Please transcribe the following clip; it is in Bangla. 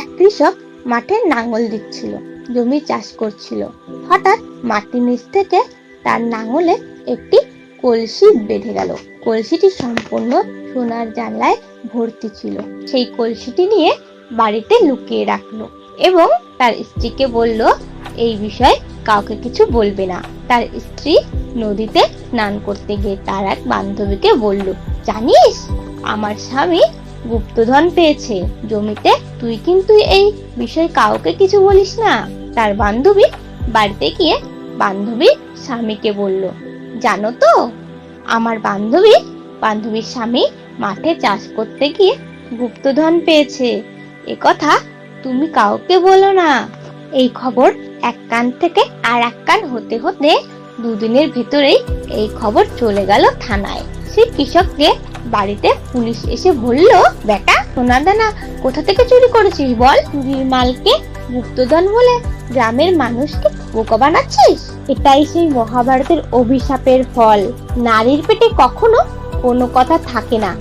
এক কৃষক মাঠে নাঙল দিচ্ছিল, জমি চাষ করছিল। হঠাৎ মাটির নিচ থেকে তার নাঙলে একটি কলসি বেঁধে গেল। কলসিটি সম্পূর্ণ সোনার জানলায় ভর্তি ছিল। সেই কলসিটি নিয়ে বাড়িতে লুকিয়ে রাখল এবং তার স্ত্রীকে বলল, এই বিষয়ে কাউকে কিছু বলবে না। তার স্ত্রী নদীতে স্নান করতে গিয়ে তার এক বান্ধবীকে বলল, জানিস, আমার স্বামী গুপ্তধন পেয়েছে। জমিতে তুই কিন্তু এই বিষয়ে কাউকে কিছু বলিস না। তার বান্ধবী বাড়িতে গিয়ে বান্ধবী স্বামীকে বলল, জানো তো, আমার বান্ধবী, বান্ধবীর স্বামী মাঠে চাষ করতে গিয়ে গুপ্তধন পেয়েছে। এ কথা তুমি কাউকে বলো না। এই খবর এক কান থেকে আর এক কান হতে হতে দুদিনের ভেতরেই এই খবর চলে গেল থানায়। সেই কৃষককে বাড়িতে পুলিশ এসে বলল, বেটা সোনা দানা কোথা থেকে চুরি করেছিস বল? চুরির মালকে গুপ্তধন বলে গ্রামের মানুষকে বোকা বানাচ্ছিস? এটাই সেই মহাভারতের অভিশাপের ফল। নারীর পেটে কখনো কোনো কথা থাকে না।